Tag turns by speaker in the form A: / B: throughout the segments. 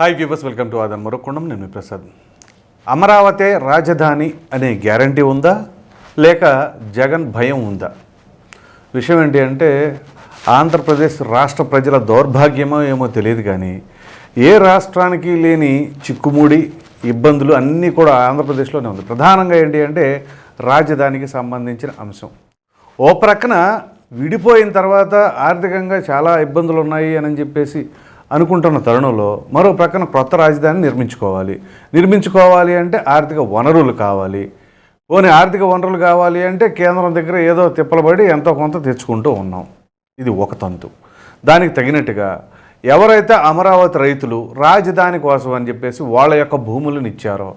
A: Hi viewers welcome to ఆదన్ మరొకొండం నేను ప్రసాద్ అమరావతి రాజధాని అనే గ్యారంటీ ఉందా లేక జగన్ భయం ఉందా విషయం ఏంటి అంటే ఆంధ్రప్రదేశ్ రాష్ట్ర ప్రజల దౌర్భాగ్యమో ఏమో తెలియదు కానీ ఏ రాష్ట్రానికి లేని చిక్కుముడి ఇబ్బందులు అన్నీ కూడా ఆంధ్రప్రదేశ్లోనే ఉంది. ప్రధానంగా ఏంటి అంటే రాజధానికి సంబంధించిన అంశం. ఓ ప్రక్కన విడిపోయిన తర్వాత ఆర్థికంగా చాలా ఇబ్బందులు ఉన్నాయి అని చెప్పేసి అనుకుంటున్న తరుణంలో మరో ప్రక్కన కొత్త రాజధాని నిర్మించుకోవాలి. నిర్మించుకోవాలి అంటే ఆర్థిక వనరులు కావాలి. పోనీ ఆర్థిక వనరులు కావాలి అంటే కేంద్రం దగ్గర ఏదో తిప్పలబడి ఎంతో కొంత తెచ్చుకుంటూ ఉన్నాం. ఇది ఒక తంతు. దానికి తగినట్టుగా ఎవరైతే అమరావతి రైతులు రాజధాని కోసం అని చెప్పేసి వాళ్ళ యొక్క భూములను ఇచ్చారో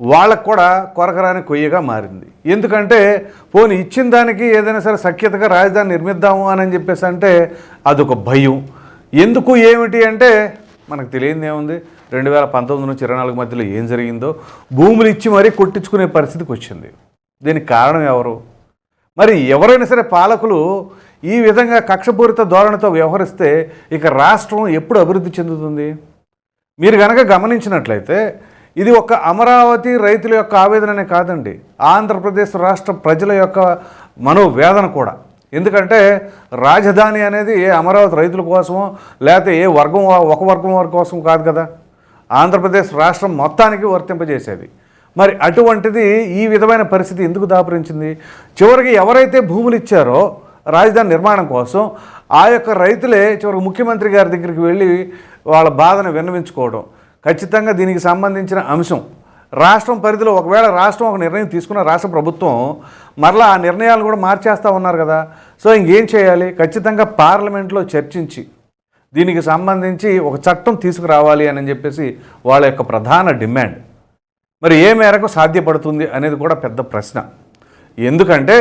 A: వాళ్ళకు కూడా కొరకరాని కొయ్యగా మారింది. ఎందుకంటే పోనీ ఇచ్చిన దానికి ఏదైనా సరే సఖ్యతగా రాజధాని నిర్మిద్దాము అని చెప్పేసి అంటే అదొక భయం. ఎందుకు ఏమిటి అంటే మనకు తెలియంది ఏముంది? రెండు వేల పంతొమ్మిది నుంచి ఇరవై నాలుగు మధ్యలో ఏం జరిగిందో భూములు ఇచ్చి మరీ కొట్టించుకునే పరిస్థితికి వచ్చింది. దీనికి కారణం ఎవరు? మరి ఎవరైనా సరే పాలకులు ఈ విధంగా కక్షపూరిత ధోరణితో వ్యవహరిస్తే ఇక రాష్ట్రం ఎప్పుడు అభివృద్ధి చెందుతుంది? మీరు కనుక గమనించినట్లయితే ఇది ఒక అమరావతి రైతుల యొక్క ఆవేదననే కాదండి. ఆంధ్రప్రదేశ్ రాష్ట్ర ప్రజల యొక్క మనోవేదన కూడా. ఎందుకంటే రాజధాని అనేది ఏ అమరావతి రైతుల కోసమో లేకపోతే ఏ వర్గం ఒక వర్గం వారి కోసం కాదు కదా. ఆంధ్రప్రదేశ్ రాష్ట్రం మొత్తానికి వర్తింపజేసేది. మరి అటువంటిది ఈ విధమైన పరిస్థితి ఎందుకు దాపురించింది? చివరికి ఎవరైతే భూములు ఇచ్చారో రాజధాని నిర్మాణం కోసం ఆ యొక్క రైతులే చివరికి ముఖ్యమంత్రి గారి దగ్గరికి వెళ్ళి వాళ్ళ బాధను విన్నవించుకోవడం ఖచ్చితంగా దీనికి సంబంధించిన అంశం. రాష్ట్రం పరిధిలో ఒకవేళ రాష్ట్రం ఒక నిర్ణయం తీసుకున్న రాష్ట్ర ప్రభుత్వం మరలా ఆ నిర్ణయాలు కూడా మార్చేస్తూ ఉన్నారు కదా. సో ఇంకేం చేయాలి? ఖచ్చితంగా పార్లమెంట్లో చర్చించి దీనికి సంబంధించి ఒక చట్టం తీసుకురావాలి అని చెప్పేసి వాళ్ళ యొక్క ప్రధాన డిమాండ్. మరి ఏ మేరకు సాధ్యపడుతుంది అనేది కూడా పెద్ద ప్రశ్న. ఎందుకంటే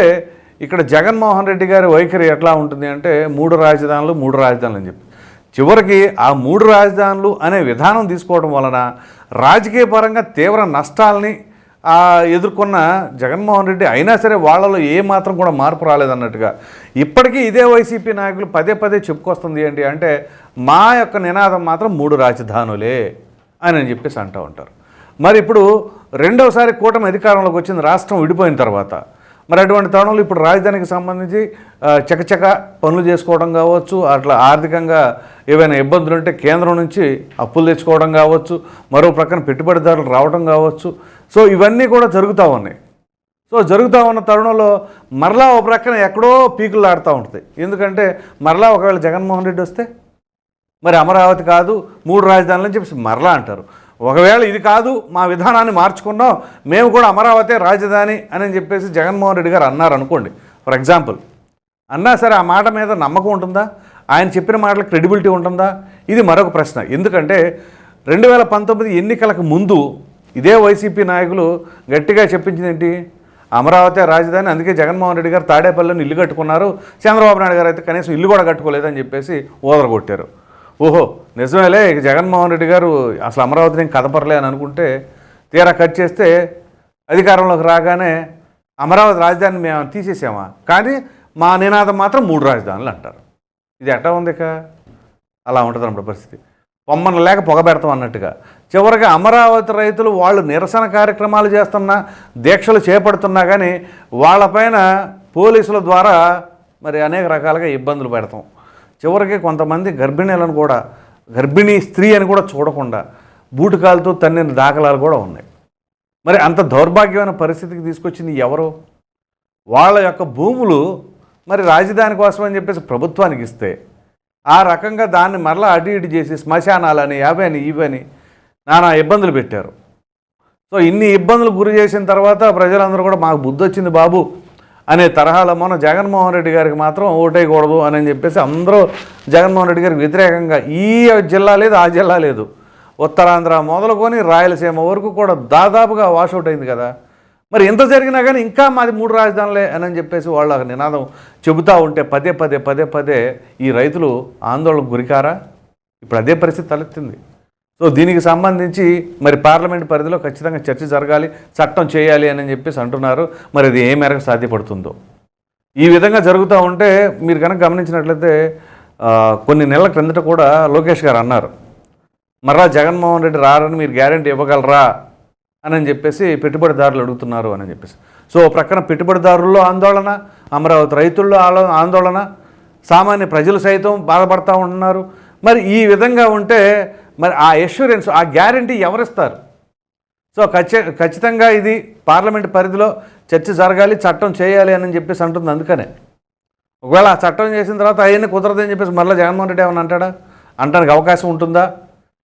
A: ఇక్కడ జగన్మోహన్ రెడ్డి గారి వైఖరి ఎట్లా ఉంటుంది అంటే మూడు రాజధానులు మూడు రాజధానులు అని చెప్పి. చివరికి ఆ మూడు రాజధానులు అనే విధానం తీసుకోవడం వలన రాజకీయ పరంగా తీవ్ర నష్టాలని ఎదుర్కొన్న జగన్మోహన్ రెడ్డి అయినా సరే వాళ్ళలో ఏ మాత్రం కూడా మార్పు రాలేదన్నట్టుగా. ఇప్పటికీ ఇదే వైసీపీ నాయకులు పదే పదే చెప్పుకొస్తుంది ఏంటి అంటే మా యొక్క నినాదం మాత్రం మూడు రాజధానులే అని చెప్పేసి అంటూ ఉంటారు. మరి ఇప్పుడు రెండవసారి కూటమి అధికారంలోకి వచ్చింది రాష్ట్రం విడిపోయిన తర్వాత. మరి అటువంటి తరుణంలో ఇప్పుడు రాజధానికి సంబంధించి చకచక పనులు చేసుకోవడం కావచ్చు అట్లా ఆర్థికంగా ఏవైనా ఇబ్బందులు ఉంటే కేంద్రం నుంచి అప్పులు తెచ్చుకోవడం కావచ్చు మరో ప్రక్కన పెట్టుబడిదారులు రావడం కావచ్చు. సో ఇవన్నీ కూడా జరుగుతూ ఉన్నాయి. సో జరుగుతూ ఉన్న తరుణంలో మరలా ఒక ప్రక్కన ఎక్కడో పీకులు ఆడుతూ ఉంటుంది. ఎందుకంటే మరలా ఒకవేళ జగన్మోహన్ రెడ్డి వస్తే మరి అమరావతి కాదు మూడు రాజధానులు అని చెప్పేసి మరలా అంటారు. ఒకవేళ ఇది కాదు మా విధానాన్ని మార్చుకున్నాం మేము కూడా అమరావతి రాజధాని అని చెప్పేసి జగన్మోహన్ రెడ్డి గారు అన్నారు అనుకోండి. ఫర్ ఎగ్జాంపుల్ అన్నా సరే ఆ మాట మీద నమ్మకం ఉంటుందా? ఆయన చెప్పిన మాటలకు క్రెడిబిలిటీ ఉంటుందా? ఇది మరొక ప్రశ్న. ఎందుకంటే రెండు వేల పంతొమ్మిది ఎన్నికలకు ముందు ఇదే వైసీపీ నాయకులు గట్టిగా చెప్పించింది ఏంటి? అమరావతి రాజధాని అందుకే జగన్మోహన్ రెడ్డి గారు తాడేపల్లిని ఇల్లు కట్టుకున్నారు. చంద్రబాబు నాయుడు గారు అయితే కనీసం ఇల్లు కూడా కట్టుకోలేదని చెప్పేసి ఓదరగొట్టారు. ఓహో నిజమేలే ఇక జగన్మోహన్ రెడ్డి గారు అసలు అమరావతిని ఏం కదపరలే అని అనుకుంటే తీరా కట్ చేస్తే అధికారంలోకి రాగానే అమరావతి రాజధాని మేము తీసేసామా? కానీ మా నినాదం మాత్రం మూడు రాజధానులు అంటారు. ఇది ఎట్టా ఉంది ఇక? అలా ఉంటుంది అన్నమాట పరిస్థితి. పొమ్మన లేక పొగబెడతాం అన్నట్టుగా. చివరికి అమరావతి రైతులు వాళ్ళు నిరసన కార్యక్రమాలు చేస్తున్నా దీక్షలు చేపడుతున్నా కానీ వాళ్ళపైన పోలీసుల ద్వారా మరి అనేక రకాలుగా ఇబ్బందులు పెడతాం. చివరికి కొంతమంది గర్భిణీలను కూడా గర్భిణీ స్త్రీ అని కూడా చూడకుండా బూటుకాలతో తన్నిన దాఖలాలు కూడా ఉన్నాయి. మరి అంత దౌర్భాగ్యమైన పరిస్థితికి తీసుకొచ్చింది ఎవరు? వాళ్ళ యొక్క భూములు మరి రాజధాని కోసం అని చెప్పేసి ప్రభుత్వానికి ఇస్తే ఆ రకంగా దాన్ని మరలా అటు ఇటు చేసి శ్మశానాలని అవని ఇవని నానా ఇబ్బందులు పెట్టారు. సో ఇన్ని ఇబ్బందులు గురి చేసిన తర్వాత ప్రజలందరూ కూడా మాకు బుద్ధి వచ్చింది బాబు అనే తరహాలో మన జగన్మోహన్ రెడ్డి గారికి మాత్రం ఓటేయకూడదు అని చెప్పేసి అందరూ జగన్మోహన్ రెడ్డి గారికి వ్యతిరేకంగా ఈ జిల్లా లేదు ఆ జిల్లా లేదు. ఉత్తరాంధ్ర మొదలుకొని రాయలసీమ వరకు కూడా దాదాపుగా వాషౌట్ అయింది కదా. మరి ఎంత జరిగినా కానీ ఇంకా మాది మూడు రాజధానులే అని చెప్పేసి వాళ్ళ నినాదం చెబుతూ ఉంటే పదే పదే పదే పదే ఈ రైతులు ఆందోళనకు గురికారా? ఇప్పుడు అదే పరిస్థితి తలెత్తింది. సో దీనికి సంబంధించి మరి పార్లమెంట్ పరిధిలో ఖచ్చితంగా చర్చ జరగాలి చట్టం చేయాలి అని చెప్పేసి అంటున్నారు. మరి అది ఏ మేరకు సాధ్యపడుతుందో? ఈ విధంగా జరుగుతూ ఉంటే మీరు కనుక గమనించినట్లయితే కొన్ని నెలల క్రిందట కూడా లోకేష్ గారు అన్నారు. మరలా జగన్మోహన్ రెడ్డి రారని మీరు గ్యారంటీ ఇవ్వగలరా అని చెప్పేసి పెట్టుబడిదారులు అడుగుతున్నారు అని చెప్పేసి. సో ప్రక్కన పెట్టుబడిదారుల్లో ఆందోళన అమరావతి రైతుల్లో ఆందోళన సామాన్య ప్రజలు సైతం బాధపడతా ఉంటున్నారు. మరి ఈ విధంగా ఉంటే మరి ఆ ఎష్యూరెన్స్ ఆ గ్యారంటీ ఎవరిస్తారు? సో ఖచ్చితంగా ఇది పార్లమెంట్ పరిధిలో చర్చ జరగాలి చట్టం చేయాలి అని చెప్పేసి అంటుంది అందుకనే. ఒకవేళ ఆ చట్టం చేసిన తర్వాత అవన్నీ కుదరదని చెప్పేసి మళ్ళీ జగన్మోహన్ రెడ్డి ఏమన్నా అంటాడా? అంటానికి అవకాశం ఉంటుందా?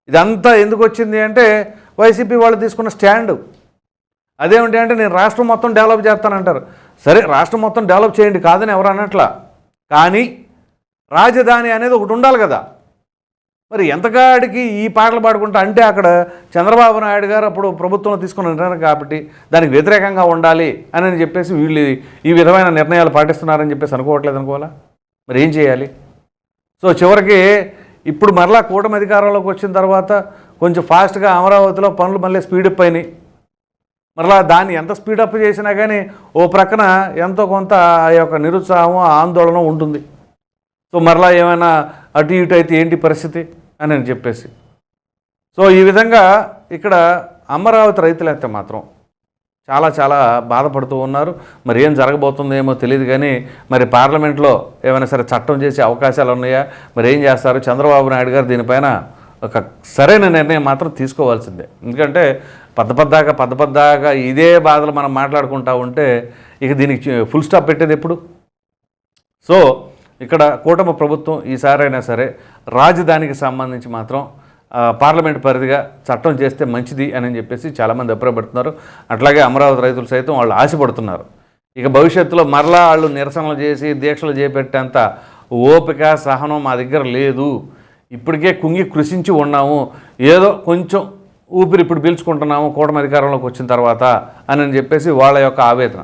A: ఇదంతా ఎందుకు వచ్చింది అంటే వైసీపీ వాళ్ళు తీసుకున్న స్టాండు. అదేమిటి అంటే నేను రాష్ట్రం మొత్తం డెవలప్ చేస్తానంటారు. సరే రాష్ట్రం మొత్తం డెవలప్ చేయండి కాదని ఎవరు అన్నట్లా కానీ రాజధాని అనేది ఒకటి ఉండాలి కదా. మరి ఎంతకాడికి ఈ పాటలు పాడుకుంటా అంటే అక్కడ చంద్రబాబు నాయుడు గారు అప్పుడు ప్రభుత్వంలో తీసుకున్న ఉంటారు కాబట్టి దానికి వ్యతిరేకంగా ఉండాలి అని అని చెప్పేసి వీళ్ళు ఈ విధమైన నిర్ణయాలు పాటిస్తున్నారని చెప్పేసి అనుకోవట్లేదు అనుకోవాలా? మరి ఏం చేయాలి? సో చివరికి ఇప్పుడు మరలా కూటమి అధికారంలోకి వచ్చిన తర్వాత కొంచెం ఫాస్ట్గా అమరావతిలో పనులు మళ్ళీ స్పీడప్ అయినాయి. మరలా దాన్ని ఎంత స్పీడప్ చేసినా కానీ ఓ ప్రక్కన ఎంతో కొంత ఆ యొక్క నిరుత్సాహం ఆందోళన ఉంటుంది. సో మరలా ఏమైనా అటు ఇటు అయితే ఏంటి పరిస్థితి అని అని చెప్పేసి. సో ఈ విధంగా ఇక్కడ అమరావతి రైతులైతే మాత్రం చాలా చాలా బాధపడుతూ ఉన్నారు. మరి ఏం జరగబోతుందేమో తెలియదు కానీ మరి పార్లమెంట్లో ఏమైనా సరే చట్టం చేసే అవకాశాలు ఉన్నాయా? మరి ఏం చేస్తారు? చంద్రబాబు నాయుడు గారు దీనిపైన ఒక సరైన నిర్ణయం మాత్రం తీసుకోవాల్సిందే. ఎందుకంటే పెద్ద పెద్దగా పద్ద పెద్దగా ఇదే బాధలు మనం మాట్లాడుకుంటా ఉంటే ఇక దీనికి ఫుల్ స్టాప్ పెట్టేది ఎప్పుడు? సో ఇక్కడ కూటమి ప్రభుత్వం ఈసారైనా సరే రాజధానికి సంబంధించి మాత్రం పార్లమెంట్ పరిధిగా చట్టం చేస్తే మంచిది అని చెప్పేసి చాలామంది అభిప్రాయపడుతున్నారు. అట్లాగే అమరావతి రైతులు సైతం వాళ్ళు ఆశపడుతున్నారు. ఇక భవిష్యత్తులో మరలా వాళ్ళు నిరసనలు చేసి దీక్షలు చేపెట్టేంత ఓపిక సహనం మా దగ్గర లేదు. ఇప్పటికే కుంగి కృషించి ఉన్నాము. ఏదో కొంచెం ఊపిరి ఇప్పుడు పీల్చుకుంటున్నాము కూటమి అధికారంలోకి వచ్చిన తర్వాత అని చెప్పేసి వాళ్ళ యొక్క ఆవేదన.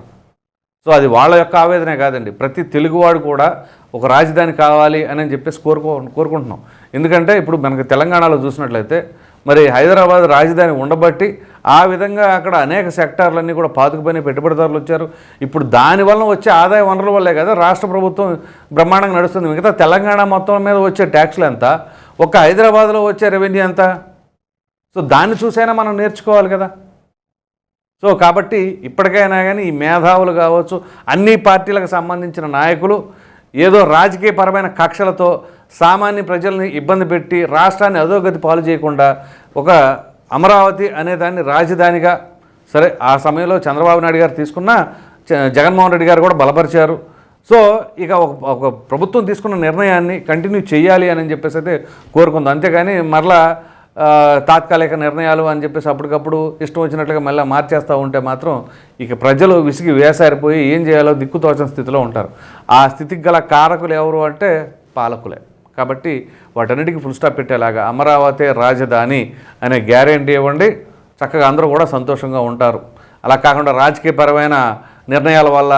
A: సో అది వాళ్ళ యొక్క ఆవేదనే కాదండి. ప్రతి తెలుగువాడు కూడా ఒక రాజధాని కావాలి అని చెప్పేసి కోరుకో కోరుకుంటున్నాం. ఎందుకంటే ఇప్పుడు మనకి తెలంగాణలో చూసినట్లయితే మరి హైదరాబాద్ రాజధాని ఉండబట్టి ఆ విధంగా అక్కడ అనేక సెక్టార్లన్నీ కూడా పాతుకుపోయిన పెట్టుబడిదారులు వచ్చారు. ఇప్పుడు దానివల్ల వచ్చే ఆదాయ వనరుల వల్లే కదా రాష్ట్ర ప్రభుత్వం బ్రహ్మాండంగా నడుస్తుంది. మిగతా తెలంగాణ మొత్తం మీద వచ్చే ట్యాక్స్లు ఎంత? ఒక్క హైదరాబాద్లో వచ్చే రెవెన్యూ ఎంత? సో దాన్ని చూసైనా మనం నేర్చుకోవాలి కదా. సో కాబట్టి ఇప్పటికైనా కానీ ఈ మేధావులు కావచ్చు అన్ని పార్టీలకు సంబంధించిన నాయకులు ఏదో రాజకీయపరమైన కక్షలతో సామాన్య ప్రజల్ని ఇబ్బంది పెట్టి రాష్ట్రాన్ని అధోగతి పాలు చేయకుండా ఒక అమరావతి అనే దాన్ని రాజధానిగా సరే ఆ సమయంలో చంద్రబాబు నాయుడు గారు తీసుకున్న జగన్మోహన్ రెడ్డి గారు కూడా బలపరిచారు. సో ఇక ఒక ఒక ప్రభుత్వం తీసుకున్న నిర్ణయాన్ని కంటిన్యూ చేయాలి అని చెప్పేసి అయితే కోరుకుంది. అంతేగాని మరలా తాత్కాలిక నిర్ణయాలు అని చెప్పేసి అప్పటికప్పుడు ఇష్టం వచ్చినట్లుగా మళ్ళీ మార్చేస్తూ ఉంటే మాత్రం ఇక ప్రజలు విసిగి వేసారిపోయి ఏం చేయాలో దిక్కుతోచని స్థితిలో ఉంటారు. ఆ స్థితికి గల కారకులు ఎవరు అంటే పాలకులే. కాబట్టి వాటన్నిటికీ ఫుల్ స్టాప్ పెట్టేలాగా అమరావతి రాజధాని అనే గ్యారెంటీ ఇవ్వండి. చక్కగా అందరూ కూడా సంతోషంగా ఉంటారు. అలా కాకుండా రాజకీయపరమైన నిర్ణయాల వల్ల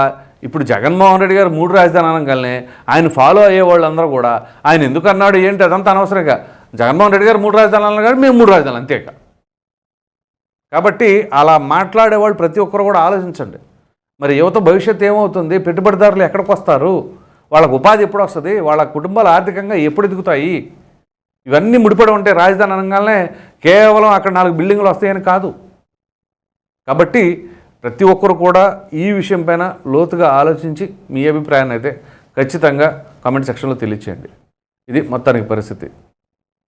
A: ఇప్పుడు జగన్మోహన్ రెడ్డి గారు మూడు రాజధాని అనగానే ఆయన ఫాలో అయ్యే వాళ్ళందరూ కూడా ఆయన ఎందుకు అన్నాడు ఏంటి అదంతా అనవసరంగా జగన్మోహన్ రెడ్డి గారు మూడు రాజధానులు అన్నారు మేము మూడు రాజధానులు అంతేక కాబట్టి అలా మాట్లాడేవాళ్ళు ప్రతి ఒక్కరు కూడా ఆలోచించండి. మరి యువత భవిష్యత్తు ఏమవుతుంది? పెట్టుబడిదారులు ఎక్కడికి వస్తారు? వాళ్ళకు ఉపాధి ఎప్పుడు వస్తుంది? వాళ్ళ కుటుంబాలు ఆర్థికంగా ఎప్పుడు ఎదుగుతాయి? ఇవన్నీ ముడిపడి ఉంటే రాజధాని అనగానే కేవలం అక్కడ నాలుగు బిల్డింగ్లు వస్తాయని కాదు. కాబట్టి ప్రతి ఒక్కరు కూడా ఈ విషయం పైన లోతుగా ఆలోచించి మీ అభిప్రాయాన్ని అయితే ఖచ్చితంగా కామెంట్ సెక్షన్లో తెలియచేయండి. ఇది మొత్తానికి పరిస్థితి.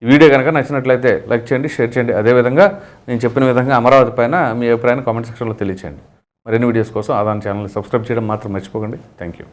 A: ఈ వీడియో కనుక నచ్చినట్లయితే లైక్ చేయండి షేర్ చేయండి. అదేవిధంగా నేను చెప్పిన విధంగా అమరావతి పైన మీ అభిప్రాయాన్ని కామెంట్ సెక్షన్లో తెలియచేయండి. మరిన్ని వీడియోస్ కోసం ఆదాన్ ఛానల్ని సబ్స్క్రైబ్ చేయడం మాత్రం మర్చిపోకండి. Thank you